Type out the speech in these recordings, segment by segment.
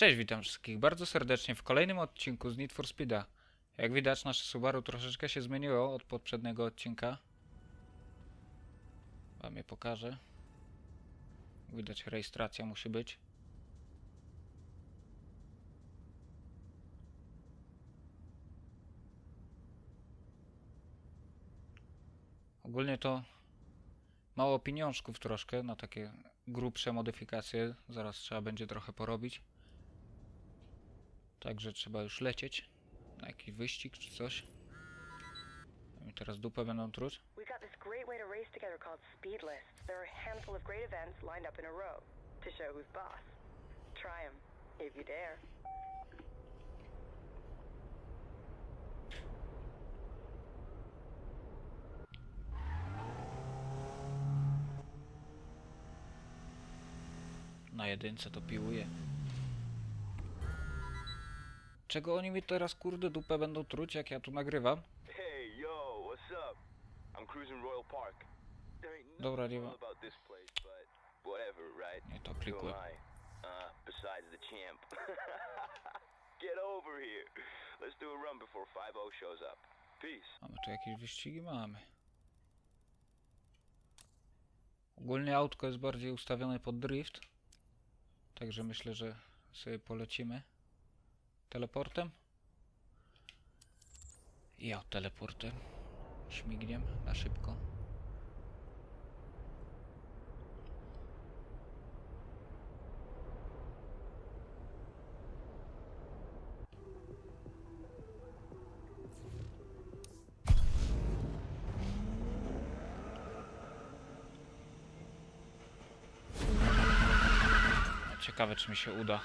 Cześć, witam wszystkich bardzo serdecznie w kolejnym odcinku z Need for Speeda. Jak widać, nasze Subaru troszeczkę się zmieniło od poprzedniego odcinka. Wam je pokażę. Widać, rejestracja musi być. Ogólnie to mało pieniążków troszkę na takie grubsze modyfikacje. Zaraz trzeba będzie trochę porobić. Także trzeba już lecieć na jakiś wyścig czy coś. Teraz dupę będą truć. We've got this great way to race together called speed lists. There are a handful of great events lined up in a row to show who's boss. Try 'em if you dare. Na jedynce to piłuje. Czego oni mi teraz kurde dupę będą truć jak ja tu nagrywam? Dobra, nie ma-? Nie to klikłem. am I? Uh, besides the champ. Get over here. Let's do a run before 5-0 shows up. Peace. Mamy tu jakieś wyścigi? Mamy. Ogólnie autko jest bardziej ustawione pod drift. Także myślę, że sobie polecimy. Teleportem? Ja teleportem. Śmigniem na szybko. Ciekawe, czy mi się uda.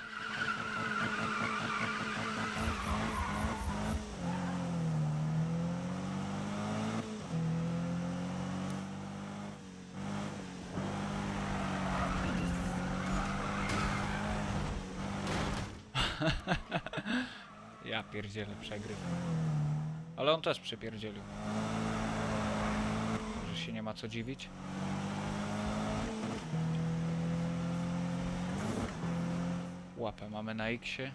ja pierdzielę przegryw. Ale on też przypierdzielił. Że się nie ma co dziwić. Łapę mamy na X-ie.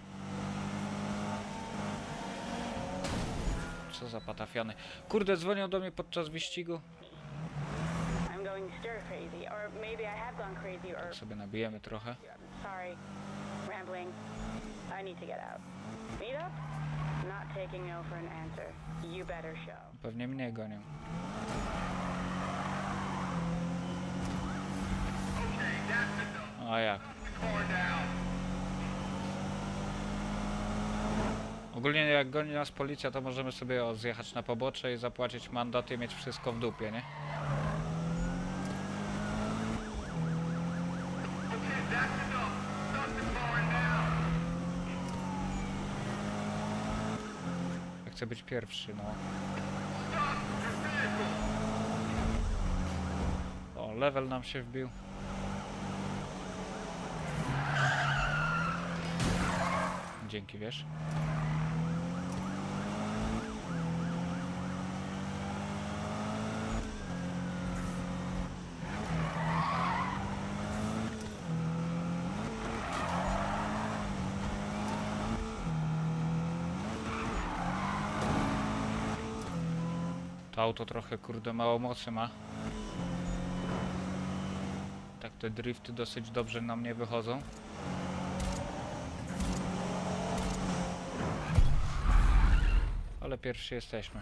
Co za patafiany. Kurde, dzwonią do mnie podczas wyścigu. Tak sobie nabijemy trochę. sorry, rambling. I need to get out. Meet up? Not taking no for an answer. You better show. Pewnie mnie gonią. A jak? Ogólnie jak goni nas policja, to możemy sobie o, zjechać na pobocze i zapłacić mandat i mieć wszystko w dupie, nie? Ja chcę być pierwszy, no. O, level nam się wbił. Dzięki, wiesz. Auto trochę, kurde, mało mocy ma. Tak te drifty dosyć dobrze na mnie wychodzą. Ale pierwsi jesteśmy.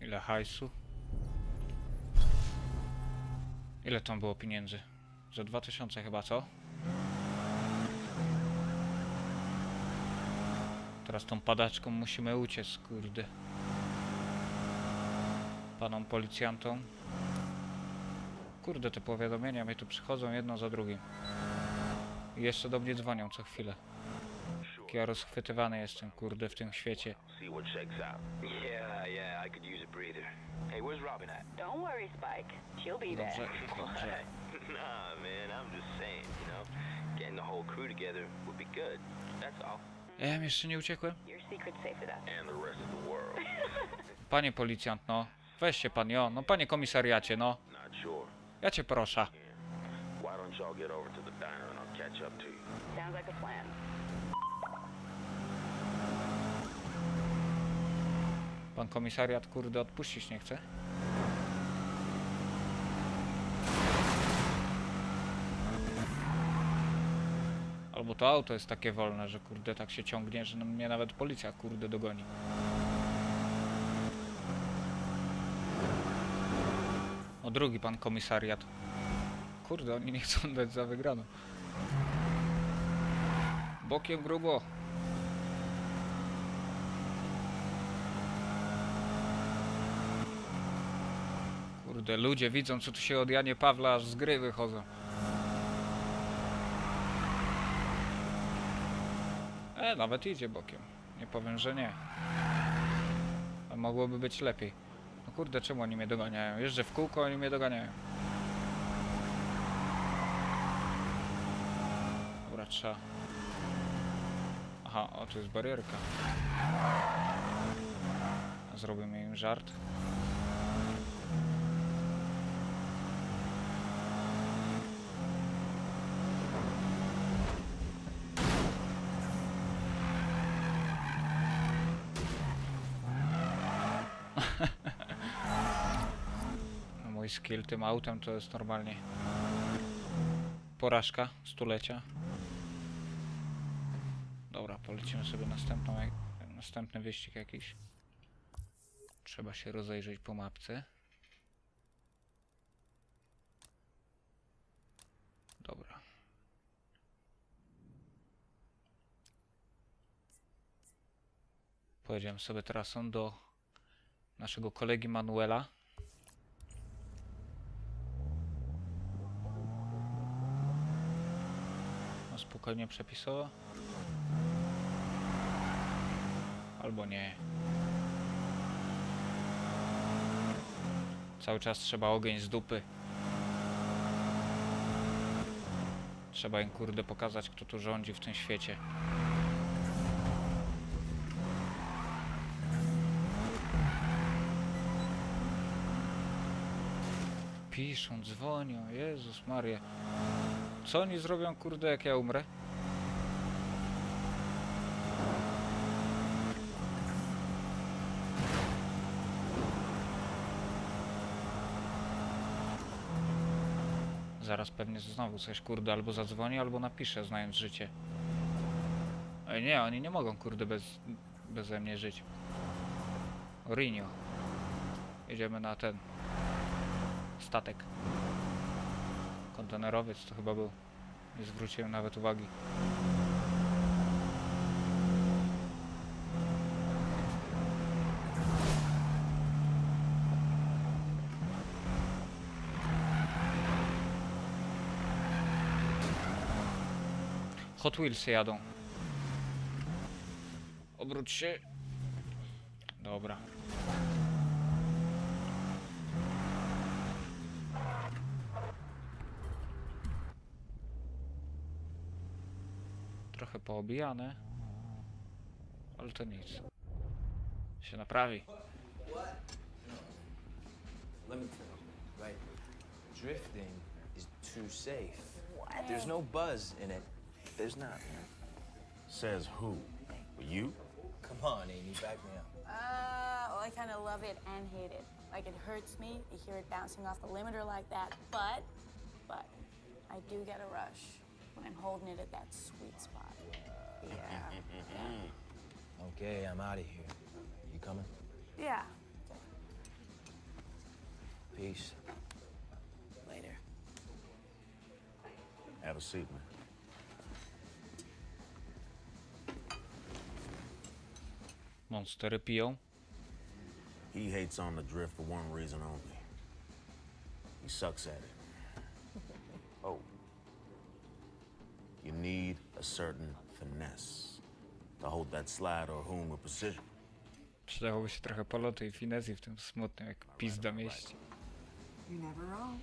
Ile hajsu? Ile tam było pieniędzy? Za 2000 chyba, co? Teraz tą padaczką musimy uciec, kurde. Panom policjantom. Kurde, te powiadomienia mi tu przychodzą jedno za drugim. I jeszcze do mnie dzwonią co chwilę. Jak ja rozchwytywany jestem, kurde, w tym świecie. See what checks out. Yeah, yeah, I could use a breather. Hey, where's Robin at? Don't worry, Spike. She'll be Dobrze, there. dobrze. nah, man, I'm just saying, you know, getting the whole crew together would be good. That's all. Ja jeszcze nie uciekłem? Panie policjant, no. Weź się pan, jo. No panie komisariacie, no. Ja cię proszę. A. Pan komisariat, kurde, odpuścić nie chce. Albo to auto jest takie wolne, że kurde tak się ciągnie, że mnie nawet policja kurde dogoni. O drugi pan komisariat. Kurde, oni nie chcą dać za wygraną. Bokiem grubo. Kurde, ludzie widzą co tu się od Janie Pawla aż z gry wychodzą. Nawet idzie bokiem. Nie powiem, że nie. A mogłoby być lepiej. No kurde, czemu oni mnie doganiają? Jeżdżę w kółko, oni mnie doganiają. Dobra, trzeba. Aha, o, tu jest barierka. Zrobimy im żart. No, Mój skill tym autem to jest normalnie porażka stulecia. Dobra, polecimy sobie następną, następny wyścig jakiś. Trzeba się rozejrzeć po mapce. Dobra. Pojedziemy sobie trasą do naszego kolegi Manuela. No spokojnie przepisowo. Albo nie. Cały czas trzeba ogień z dupy. Trzeba im kurde pokazać, kto tu rządzi w tym świecie. Piszą, dzwonią, Jezus Maria. Co oni zrobią, kurde, jak ja umrę? Zaraz pewnie znowu coś, kurde, albo zadzwoni, albo napisze, znając życie. Ej, nie, oni nie mogą, kurde, bez, beze mnie żyć. Rinio. Jedziemy na ten statek. Kontenerowiec to chyba był. Nie zwróciłem nawet uwagi. Hot Wheelsy jadą. Obróć się. Dobra. Trochę poobijane. Ale to nic. Się naprawi. Let me tell you, right? Drifting is too safe. There's no buzz in it. There's not. Says who? You? Come on, Amy, back me up. Uh, well, I kind of love it and hate it. Like, it hurts me to hear it bouncing off the limiter like that, but, but, I do get a rush when I'm holding it at that sweet spot. Yeah. Okay, I'm out of here. You coming? Yeah. Peace. Later. Have a seat, man. Monster piją. He hates on the drift for one reason only. He sucks at it. You need a certain finesse to hold that slide or hoon with precision. Przydałoby się trochę polotu i finezji w tym smutnym jak pizda mieście. You're never wrong.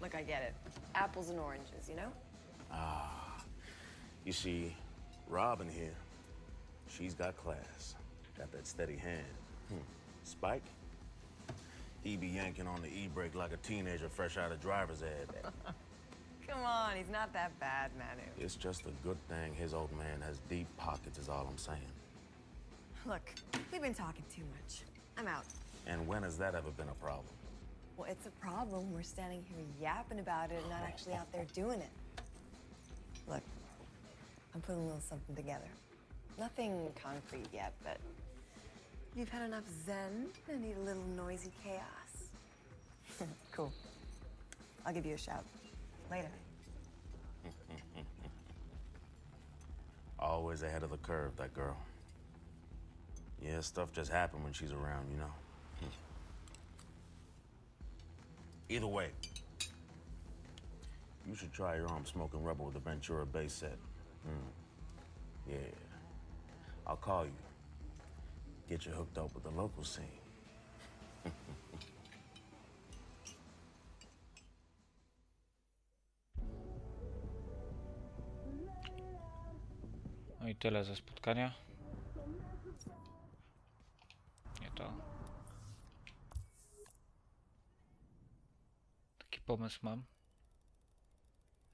Look, I get it. Apples and oranges, you know? Ah, you see, Robin here, she's got class. Got that steady hand. Hmm. Spike? He be yanking on the e-brake like a teenager fresh out of driver's ed. Come on, he's not that bad, Manu. it's just a good thing his old man has deep pockets, is all I'm saying. Look, we've been talking too much. I'm out. And when has that ever been a problem? Well, it's a problem. We're standing here yapping about it and not actually out there doing it. Look, I'm putting a little something together. Nothing concrete yet, but you've had enough zen and need a little noisy chaos. cool. I'll give you a shout. Later. Always ahead of the curve, that girl. Yeah, stuff just happen when she's around, you know. Either way, you should try your arm smoking rubber with the Ventura bass set. Hmm. Yeah. I'll call you. Get you hooked up with the local scene. No i tyle ze spotkania. Nie to. Taki pomysł mam,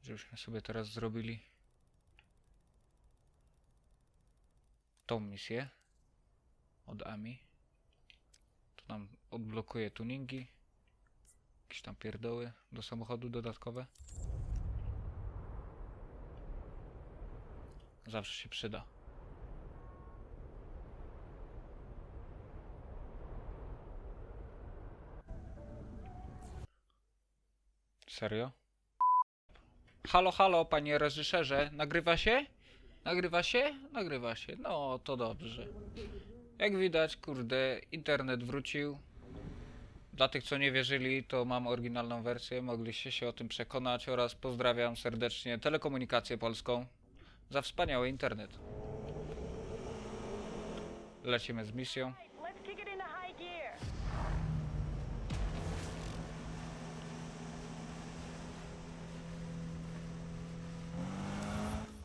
żebyśmy sobie teraz zrobili tą misję od Ami. To nam odblokuje tuningi, jakieś tam pierdoły do samochodu dodatkowe. Zawsze się przyda. Serio? Halo, halo, panie reżyserze, nagrywa się? Nagrywa się? Nagrywa się. No, to dobrze. Jak widać, kurde, internet wrócił. Dla tych, co nie wierzyli, to mam oryginalną wersję, mogliście się o tym przekonać oraz pozdrawiam serdecznie Telekomunikację Polską za wspaniały internet. Lecimy z misją.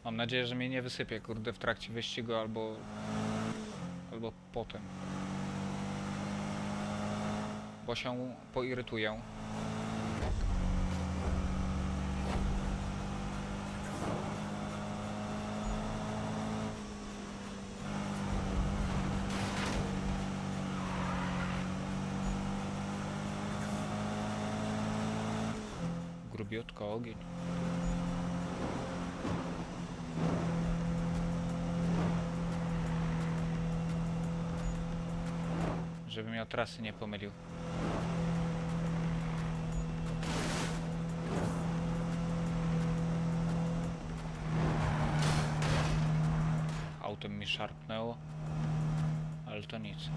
Mam nadzieję, że mnie nie wysypie, kurde, w trakcie wyścigu albo... albo potem. Bo się poirytuję. Grubiutko ogień. Żebym ja trasy nie pomylił. Autem mi szarpnęło, ale to nic.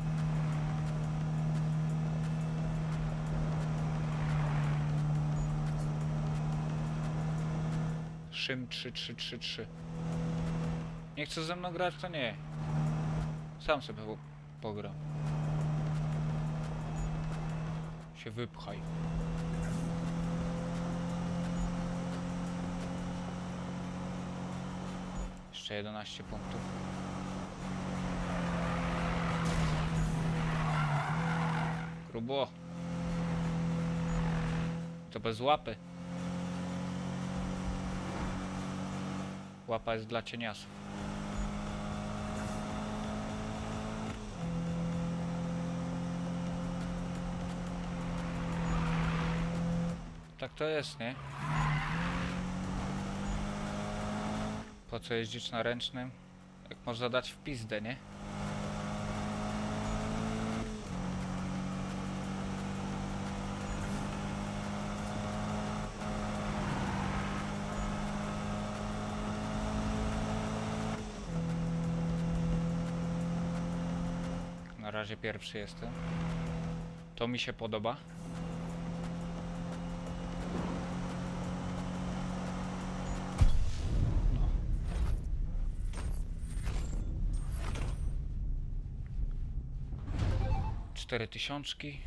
Szym 3333. Nie chce ze mną grać, to nie. Sam sobie po- pogram. Się wypchaj. Jeszcze 11 punktów. Grubo. To bez łapy. Łapa jest dla cieniasów. Tak to jest, nie? Po co jeździć na ręcznym? Jak można dać w pizdę, nie? Pierwszy jestem. To mi się podoba. Cztery tysiączki.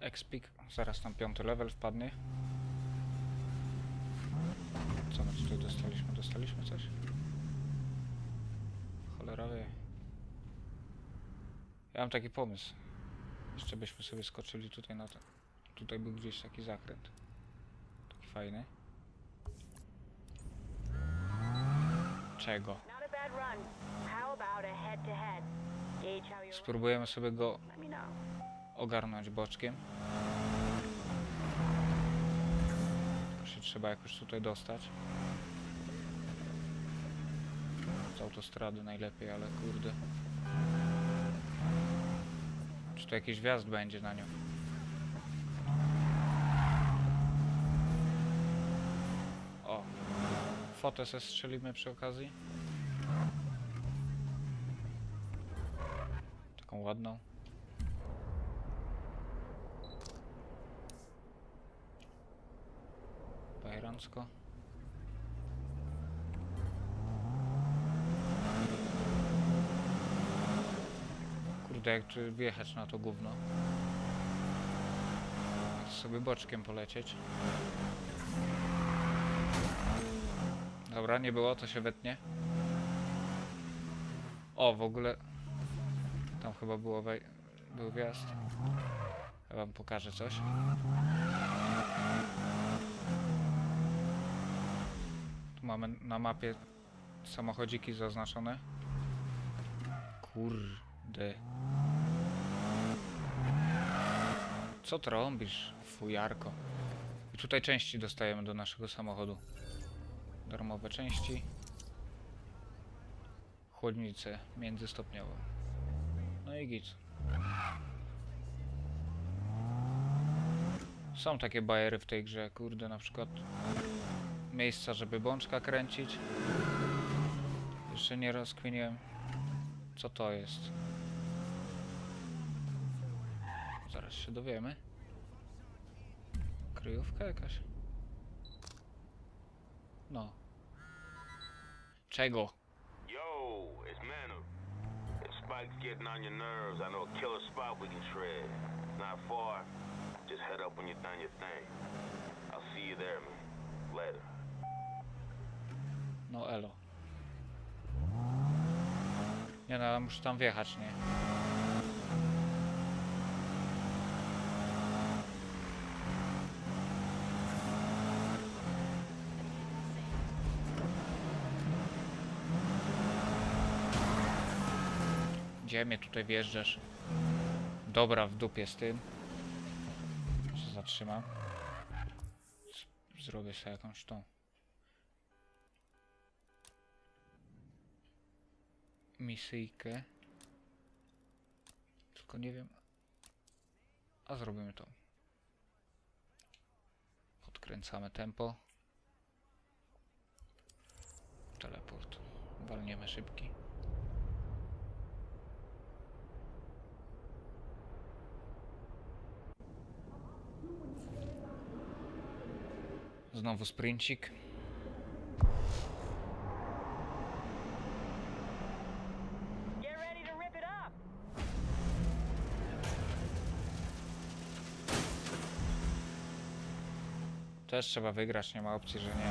Expik, zaraz tam piąty level wpadnie. Co my tutaj dostajemy? Dostaliśmy? Dostaliśmy coś? Cholera wie. Ja mam taki pomysł. Jeszcze byśmy sobie skoczyli tutaj na ten. Tutaj był gdzieś taki zakręt. Taki fajny. Czego? Spróbujemy sobie go ogarnąć boczkiem. Tylko się trzeba jakoś tutaj dostać. Autostrady najlepiej, ale kurde. Czy to jakiś wjazd będzie na nią? O! Fotę se strzelimy przy okazji. Taką ładną. Bajerancko. Kurde, jak tu wjechać na to gówno? Sobie boczkiem polecieć. Dobra, nie było, to się wetnie. O, w ogóle... Tam chyba było wej... był wjazd. Ja wam pokażę coś. Tu mamy na mapie samochodziki zaznaczone. Kurde. Co ty robisz, fujarko? I tutaj części dostajemy do naszego samochodu. Darmowe części. Chłodnice międzystopniowe. No i git. Są takie bajery w tej grze, kurde, na przykład miejsca, żeby bączka kręcić. Jeszcze nie rozkminiłem, co to jest. Zaraz się dowiemy. Kryjówka jakaś. No. Czego? Yo, it's Manu. If Spike's getting on your nerves, I know a killer spot we can shred. It's not far. Just head up when you're done your thing. I'll see you there, man. Later. No elo. Nie no, ale muszę tam wjechać, nie? Gdzie mnie tutaj wjeżdżasz? Dobra, w dupie z tym. Się zatrzymam. Zrobię sobie jakąś tą. Misyjkę. Tylko nie wiem. A zrobimy to. Podkręcamy tempo. Teleport. Walniemy szybki. Znowu sprincik. Get ready to rip it up. Też trzeba wygrać, nie ma opcji, że nie.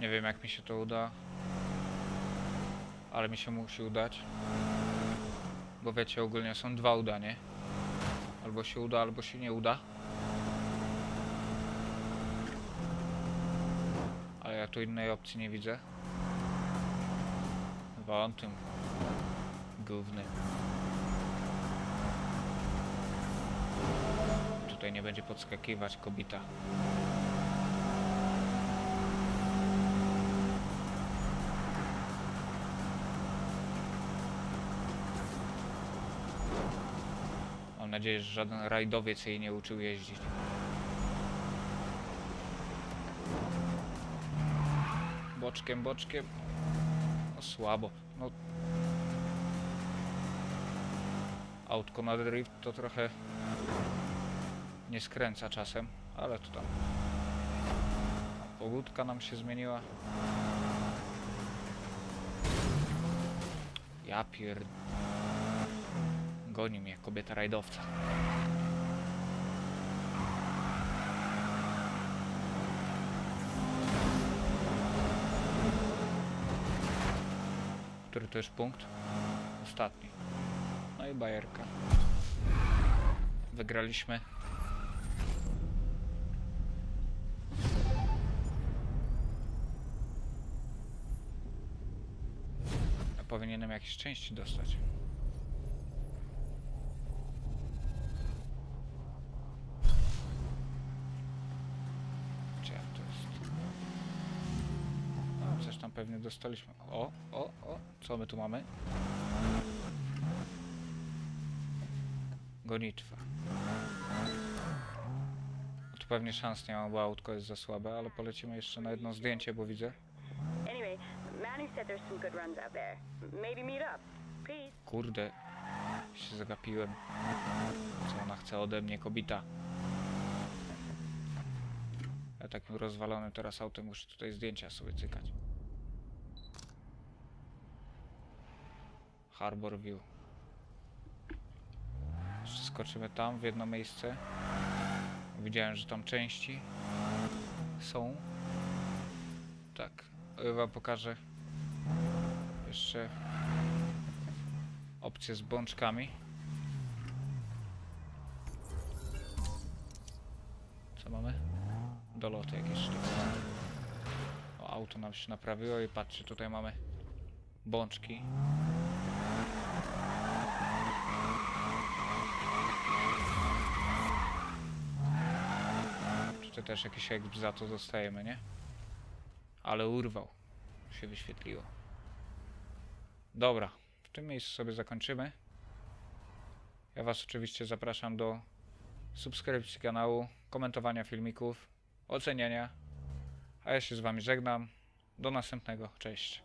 Nie wiem jak mi się to uda, ale mi się musi udać. Bo wiecie, ogólnie są dwa udanie. Albo się uda, albo się nie uda. Ale ja tu innej opcji nie widzę. Wam tym gównym. Tutaj nie będzie podskakiwać kobita. Mam nadzieję, że żaden rajdowiec jej nie uczył jeździć. Boczkiem, boczkiem. No słabo. No. Autko na drift to trochę nie skręca czasem, ale to tam Pogódka nam się zmieniła. Ja pierd... Goni mnie kobieta rajdowca. Który to jest punkt? Ostatni. No i bajerka. Wygraliśmy. Powinienem jakieś części dostać. Gdzie to jest? Pewnie dostaliśmy. O, o, o, co my tu mamy? Gonitwa. Tu pewnie szans nie ma, bo autko jest za słabe, ale polecimy jeszcze na jedno zdjęcie, bo widzę. Kurde, się zagapiłem. Co ona chce ode mnie, kobita? Ja takim rozwalonym teraz autem muszę tutaj zdjęcia sobie cykać. Harbor View. Skoczymy tam w jedno miejsce. Widziałem, że tam części są. Tak, wam pokażę jeszcze opcję z bączkami. Co mamy? Doloty jakieś sztukowane. O, auto nam się naprawiło i patrzcie, tutaj mamy bączki. Też jakiś exp za to dostajemy, nie? Ale urwał. Się wyświetliło. Dobra, w tym miejscu sobie zakończymy. Ja Was oczywiście zapraszam do subskrypcji kanału, komentowania filmików, oceniania. A ja się z Wami żegnam. Do następnego. Cześć.